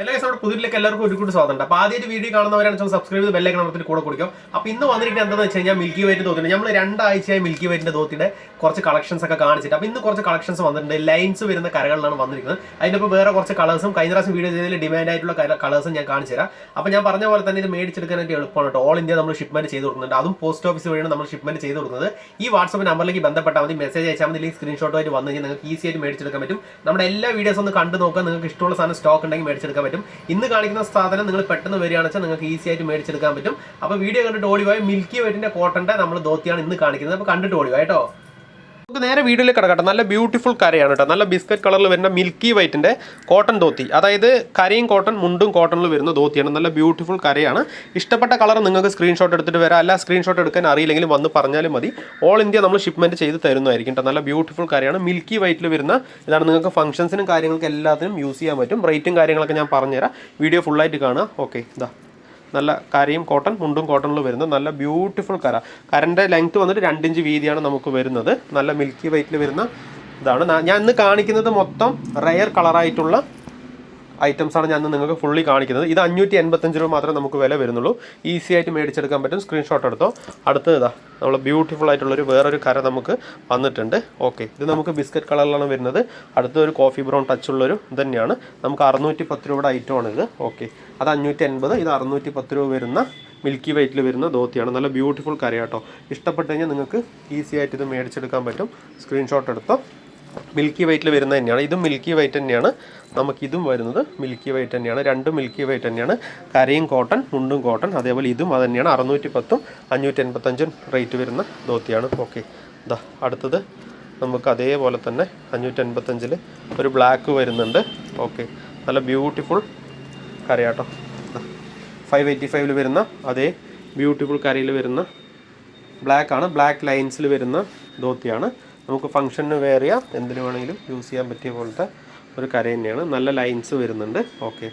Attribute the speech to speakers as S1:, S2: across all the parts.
S1: എല്ലാ നമ്മുടെ പുതിയതിലേക്ക് എല്ലാവർക്കും ഒരു കൂടി സ്വാതന്ത്ര്യം അപ്പോൾ ആദ്യമായിട്ട് വീഡിയോ കാണുന്നവരാണ് സബ്സ്ക്രൈബ് ചെയ്ത് ബെല്ലൈക്കൺ അമർത്തി കൂടെ കൊടുക്കും. അപ്പോൾ ഇന്ന് വന്നിരിക്കുന്നത് എന്താണെന്ന് വെച്ച് കഴിഞ്ഞാൽ മിൽക്കി വൈറ്റ് തോത്തിട്ട് നമ്മൾ രണ്ടാഴ്ചയായി മിൽക്കി വൈറ്റിന്റെ തോത്തിയുടെ കുറച്ച് കളക്ഷൻസ് ഒക്കെ കാണിച്ചിട്ട്. അപ്പോൾ ഇന്ന് കുറച്ച് കളക്ഷൻസ് വന്നിട്ടുണ്ട്. ലൈൻസ് വരുന്ന കരകളിലാണ് വന്നിരിക്കുന്നത്. അതിന്റെ ഇപ്പോൾ വേറെ കുറച്ച് കളേഴ്സും കഴിഞ്ഞ പ്രാവശ്യം വീഡിയോ ചെയ്തതിൽ ഡിമാൻഡ് ആയിട്ടുള്ള കളേഴ്സും ഞാൻ കാണിച്ചു തരാം. അപ്പോൾ ഞാൻ പറഞ്ഞ പോലെ തന്നെ ഇത് മേടിച്ചെടുക്കാനായിട്ട് എളുപ്പമാണ് കേട്ടോ ഓൾ ഇന്ത്യ നമ്മൾ ഷിപ്മെന്റ് ചെയ്ത് കൊടുക്കുന്നുണ്ട്. അതും പോസ്റ്റ് ഓഫീസ് വഴിയാണ് നമ്മൾ ഷിപ്മെന്റ് ചെയ്ത് കൊടുക്കുന്നത്. ഈ വാട്സപ്പ് നമ്പറിലേക്ക് ബന്ധപ്പെട്ടാൽ മതി മെസ്സേജ് അയച്ചാൽ മതി അല്ലെങ്കിൽ സ്ക്രീൻഷോട്ട് ആയിട്ട് വന്നു കഴിഞ്ഞാൽ നിങ്ങൾക്ക് ഈസി ആയിട്ട് മേടിച്ചെടുക്കാൻ പറ്റും. നമ്മുടെ എല്ലാ വീഡിയോസ് ഒന്ന് കണ്ടു നോക്കുക നിങ്ങൾക്ക് ഇഷ്ടമുള്ള സാധനം സ്റ്റോക്ക് ഉണ്ടെങ്കിൽ മേടിച്ചെടുക്കാൻ പറ്റും. ഇന്ന് കാണിക്കുന്ന സാധനം നിങ്ങൾ പെട്ടെന്ന് വരികയാണെന്ന് വെച്ചാൽ നിങ്ങൾക്ക് ഈസി ആയിട്ട് മേടിച്ചെടുക്കാൻ പറ്റും. അപ്പോൾ വീഡിയോ കണ്ടിട്ട് ഓടിവായി മിൽക്കി വൈറ്റിന്റെ കോട്ടന്റെ നമ്മൾ ധോത്തിയാണ് ഇന്ന് കാണിക്കുന്നത്. അപ്പോൾ കണ്ടിട്ട് ഓടിവാ കേട്ടോ. നമുക്ക് നേരെ വീഡിയോയിലേക്ക് കിടക്കട്ടെ നല്ല ബ്യൂട്ടിഫുൾ കരയാണ് കേട്ടോ. നല്ല ബിസ്ക്കറ്റ് കളറിൽ വരുന്ന മിൽക്കി വൈറ്റിന്റെ കോട്ടൺ ധോത്തി. അതായത് കരയും കോട്ടൺ മുണ്ടും കോട്ടണിൽ വരുന്ന ധോത്തിയാണ്. നല്ല ബ്യൂട്ടിഫുൾ കരയാണ്. ഇഷ്ടപ്പെട്ട കളർ നിങ്ങൾക്ക് സ്ക്രീൻഷോട്ട് എടുത്തിട്ട് വരാം. അല്ല സ്ക്രീൻഷോട്ട് എടുക്കാൻ അറിയില്ലെങ്കിലും വന്ന് പറഞ്ഞാലും മതി. ഓൾ ഇന്ത്യ നമ്മൾ ഷിപ്മെന്റ് ചെയ്ത് തരുന്നതായിരിക്കും കേട്ടോ. നല്ല ബ്യൂട്ടിഫുൾ കരയാണ്. മിൽക്കി വൈറ്റിൽ വരുന്ന ഇതാണ് നിങ്ങൾക്ക് ഫംഗ്ഷൻസിനും കാര്യങ്ങൾക്ക് എല്ലാത്തിനും യൂസ് ചെയ്യാൻ പറ്റും. റേറ്റും കാര്യങ്ങളൊക്കെ ഞാൻ പറഞ്ഞുതരാം. വീഡിയോ ഫുള്ളായിട്ട് കാണുക ഓക്കെ ഇതാ നല്ല കരയും കോട്ടൺ മുണ്ടും കോട്ടണിൽ വരുന്ന നല്ല ബ്യൂട്ടിഫുൾ കര. കരന്റെ ലെങ്ത് വന്നിട്ട് രണ്ടിഞ്ച് വീതിയാണ് നമുക്ക് വരുന്നത്. നല്ല മിൽക്കി വൈറ്റിൽ വരുന്ന ഇതാണ്. ഞാൻ ഇന്ന് കാണിക്കുന്നത് മൊത്തം റയർ കളറായിട്ടുള്ള ഐറ്റംസ് ആണ് ഞാൻ നിങ്ങൾക്ക് ഫുള്ളി കാണിക്കുന്നത്. ഇത് അഞ്ഞൂറ്റി എൺപത്തഞ്ച് രൂപ മാത്രമേ നമുക്ക് വില വരുന്നുള്ളൂ. ഈസി ആയിട്ട് മേടിച്ചെടുക്കാൻ പറ്റും. സ്ക്രീൻഷോട്ട് എടുത്തോ. അടുത്തത് ഇതാ നമ്മൾ ബ്യൂട്ടിഫുൾ ആയിട്ടുള്ളൊരു വേറൊരു കര നമുക്ക് വന്നിട്ടുണ്ട്. ഓക്കെ ഇത് നമുക്ക് ബിസ്ക്കറ്റ് കളറിലാണ് വരുന്നത്. അടുത്ത ഒരു കോഫി ബ്രൗൺ ടച്ച് ഇത് തന്നെയാണ് നമുക്ക് അറുന്നൂറ്റി പത്ത് രൂപയുടെ ഐറ്റമാണ് ഇത്. ഓക്കെ അത് അഞ്ഞൂറ്റി എൺപത് ഇത് അറുന്നൂറ്റി പത്ത് രൂപ വരുന്ന മിൽക്കി വൈറ്റിൽ വരുന്ന ധോത്തിയാണ്. നല്ല ബ്യൂട്ടിഫുൾ കരയാട്ടോ. ഇഷ്ടപ്പെട്ടു കഴിഞ്ഞാൽ നിങ്ങൾക്ക് ഈസി ആയിട്ട് ഇത് മേടിച്ചെടുക്കാൻ പറ്റും. സ്ക്രീൻഷോട്ട് എടുത്തോ. മിൽക്കി വൈറ്റിൽ വരുന്നത് തന്നെയാണ്. ഇതും മിൽക്കി വൈറ്റ് തന്നെയാണ്. നമുക്കിതും വരുന്നത് മിൽക്കി വൈറ്റ് തന്നെയാണ്. രണ്ടും മിൽക്കി വൈറ്റ് തന്നെയാണ്. കരയും കോട്ടൺ മുണ്ടും കോട്ടൺ അതേപോലെ ഇതും അത് തന്നെയാണ്. അറുന്നൂറ്റി പത്തും അഞ്ഞൂറ്റി എൺപത്തഞ്ചും റേറ്റ് വരുന്ന ധോത്തിയാണ്. ഓക്കെ ഇതാ അടുത്തത് നമുക്ക് അതേപോലെ തന്നെ അഞ്ഞൂറ്റി എൺപത്തഞ്ചിൽ ഒരു ബ്ലാക്ക് വരുന്നുണ്ട്. ഓക്കെ നല്ല ബ്യൂട്ടിഫുൾ കരയാട്ടോ. ഫൈവ് എയ്റ്റി ഫൈവിൽ വരുന്ന അതേ ബ്യൂട്ടിഫുൾ കരയിൽ വരുന്ന ബ്ലാക്ക് ആണ്. ബ്ലാക്ക് ലൈൻസിൽ വരുന്ന ധോത്തിയാണ്. നമുക്ക് ഫംഗ്ഷന് വേറിയ എന്തിനു വേണമെങ്കിലും യൂസ് ചെയ്യാൻ പറ്റിയ പോലത്തെ ഒരു കര തന്നെയാണ്. നല്ല ലൈൻസ് വരുന്നുണ്ട്. ഓക്കെ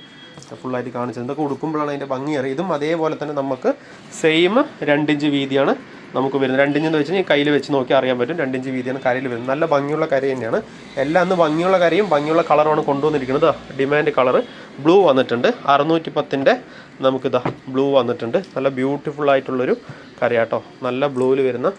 S1: ഫുള്ളായിട്ട് കാണിച്ചത് ഇതൊക്കെ ഉടുക്കുമ്പോഴാണ് അതിന്റെ ഭംഗി അറിയാം ഇതും അതേപോലെ തന്നെ നമുക്ക് സെയിം രണ്ടിഞ്ച് വീതിയാണ് നമുക്ക് വരുന്നത്. രണ്ടിഞ്ച് എന്ന് വെച്ചാൽ കയ്യിൽ വെച്ച് നോക്കി അറിയാൻ പറ്റും. രണ്ടിഞ്ച് വീതിയാണ് കരയിൽ വരുന്നത്. നല്ല ഭംഗിയുള്ള കര തന്നെയാണ്. എല്ലാം അന്ന് ഭംഗിയുള്ള കരയും ഭംഗിയുള്ള കളറുമാണ് കൊണ്ടുവന്നിരിക്കുന്നത്. ഡിമാൻഡ് കളർ ബ്ലൂ വന്നിട്ടുണ്ട്. അറുന്നൂറ്റി പത്തിന്റെ നമുക്കിതാ ബ്ലൂ വന്നിട്ടുണ്ട്. നല്ല ബ്യൂട്ടിഫുൾ ആയിട്ടുള്ളൊരു കരയാട്ടോ. നല്ല ബ്ലൂവിൽ വരുന്ന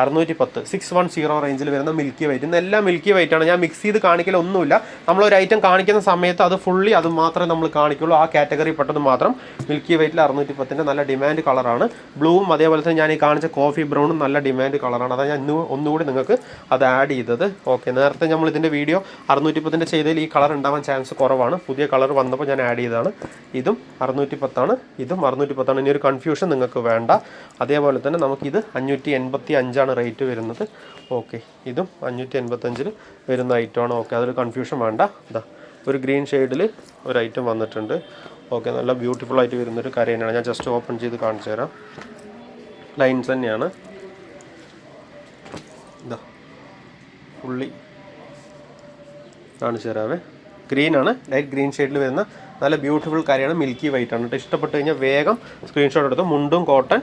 S1: അറുന്നൂറ്റി പത്ത് സിക്സ് വൺ സീറോ റേഞ്ചിൽ വരുന്ന മിൽക്കി വൈറ്റ് ഇന്ന് എല്ലാം മിൽക്കി വൈറ്റ് ആണ്. ഞാൻ മിക്സ് ചെയ്ത് കാണിക്കലൊന്നുമില്ല നമ്മളൊരു ഐറ്റം കാണിക്കുന്ന സമയത്ത് അത് ഫുള്ളി അത് മാത്രമേ നമ്മൾ കാണിക്കുള്ളൂ. ആ കാറ്റഗറി പെട്ടത് മാത്രം മിൽക്കി വൈറ്റിൽ അറുന്നൂറ്റി പത്തിന്റെ നല്ല ഡിമാൻഡ് കളറാണ് ബ്ലൂവും അതേപോലെ തന്നെ ഞാൻ ഈ കാണിച്ച കോഫി ബ്രൗണും നല്ല ഡിമാൻഡ് കളറാണ് അതാണ് ഞാൻ ഇന്ന് ഒന്നുകൂടി നിങ്ങൾക്ക് അത് ആഡ് ചെയ്തത്. ഓക്കെ നേരത്തെ നമ്മൾ ഇതിന്റെ വീഡിയോ അറുന്നൂറ്റി പത്തിന്റെ ചെയ്തതിൽ ഈ കളർ ഉണ്ടാവാൻ ചാൻസ് കുറവാണ്. പുതിയ കളർ വന്നപ്പോൾ ഞാൻ ആഡ് ചെയ്തതാണ്. ഇതും അറുന്നൂറ്റി പത്താണ് ഇതും അറുന്നൂറ്റി പത്താണ് ഇനി ഒരു കൺഫ്യൂഷൻ നിങ്ങൾക്ക് വേണ്ട. അതേപോലെ തന്നെ നമുക്കിത് അഞ്ഞൂറ്റി എൺപത്തി അഞ്ചാണ് റേറ്റ് വരുന്നത്. ഓക്കെ ഇതും അഞ്ഞൂറ്റി എൺപത്തഞ്ചിൽ വരുന്ന ഐറ്റമാണ് ഓക്കെ അതൊരു കൺഫ്യൂഷൻ വേണ്ട. ഇതാ ഒരു ഗ്രീൻ ഷെയ്ഡിൽ ഒരു ഐറ്റം വന്നിട്ടുണ്ട്. ഓക്കെ നല്ല ബ്യൂട്ടിഫുൾ ആയിട്ട് വരുന്നൊരു കര തന്നെയാണ്. ഞാൻ ജസ്റ്റ് ഓപ്പൺ ചെയ്ത് കാണിച്ചു തരാം. ലൈൻസ് തന്നെയാണ്. ഇതാ ഉള്ളി കാണിച്ചു തരാവേ. ഗ്രീൻ ആണ്. ലൈറ്റ് ഗ്രീൻ ഷെയ്ഡിൽ വരുന്ന നല്ല ബ്യൂട്ടിഫുൾ കാര്യമാണ് മിൽക്കി വൈറ്റ് ആണ്. കേട്ടോ ഇഷ്ടപ്പെട്ട് കഴിഞ്ഞാൽ വേഗം സ്ക്രീൻഷോട്ട് എടുത്ത് മുണ്ടും കോട്ടൺ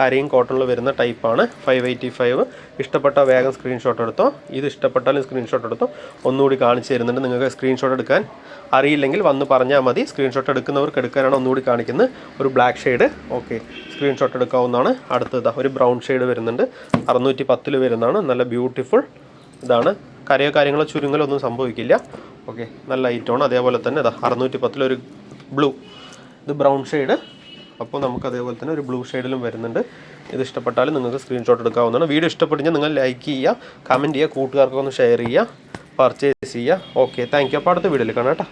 S1: കരയും കോട്ടണിൽ വരുന്ന ടൈപ്പാണ്. ഫൈവ് എയ്റ്റി ഫൈവ് ഇഷ്ടപ്പെട്ട വേഗം സ്ക്രീൻഷോട്ട് എടുത്തോ. ഇത് ഇഷ്ടപ്പെട്ടാലും സ്ക്രീൻഷോട്ട് എടുത്തോ. ഒന്നുകൂടി കാണിച്ചു തരുന്നുണ്ട് നിങ്ങൾക്ക് സ്ക്രീൻഷോട്ട് എടുക്കാൻ. അറിയില്ലെങ്കിൽ വന്ന് പറഞ്ഞാൽ മതി. സ്ക്രീൻഷോട്ട് എടുക്കുന്നവർക്ക് എടുക്കാനാണ് ഒന്നുകൂടി കാണിക്കുന്നത്. ഒരു ബ്ലാക്ക് ഷെയ്ഡ് ഓക്കെ സ്ക്രീൻഷോട്ട് എടുക്കാവുന്നതാണ്. അടുത്തത് ഒരു ബ്രൗൺ ഷെയ്ഡ് വരുന്നുണ്ട്. അറുന്നൂറ്റി പത്തിൽ വരുന്നതാണ്. നല്ല ബ്യൂട്ടിഫുൾ ഇതാണ്. കരയോ കാര്യങ്ങളോ ചുരുങ്ങലോ ഒന്നും സംഭവിക്കില്ല. ഓക്കെ നല്ല ഐറ്റമാണ് അതേപോലെ തന്നെ ഇതാ അറുന്നൂറ്റി പത്തിലൊരു ബ്ലൂ ഇത് ബ്രൗൺ ഷെയ്ഡ് അപ്പോൾ നമുക്ക് അതേപോലെ തന്നെ ഒരു ബ്ലൂ ഷെയ്ഡിലും വരുന്നുണ്ട്. ഇത് ഇഷ്ടപ്പെട്ടാലും നിങ്ങൾക്ക് സ്ക്രീൻഷോട്ട് എടുക്കാവുന്നതാണ്. വീഡിയോ ഇഷ്ടപ്പെട്ടുകഴിഞ്ഞാൽ നിങ്ങൾ ലൈക്ക് ചെയ്യുക കമന്റ് ചെയ്യുക കൂട്ടുകാർക്കൊന്ന് ഷെയർ ചെയ്യുക പർച്ചേസ് ചെയ്യുക. ഓക്കെ താങ്ക് യു അപ്പോൾ അടുത്ത വീഡിയോയിൽ കാണാം കേട്ടോ.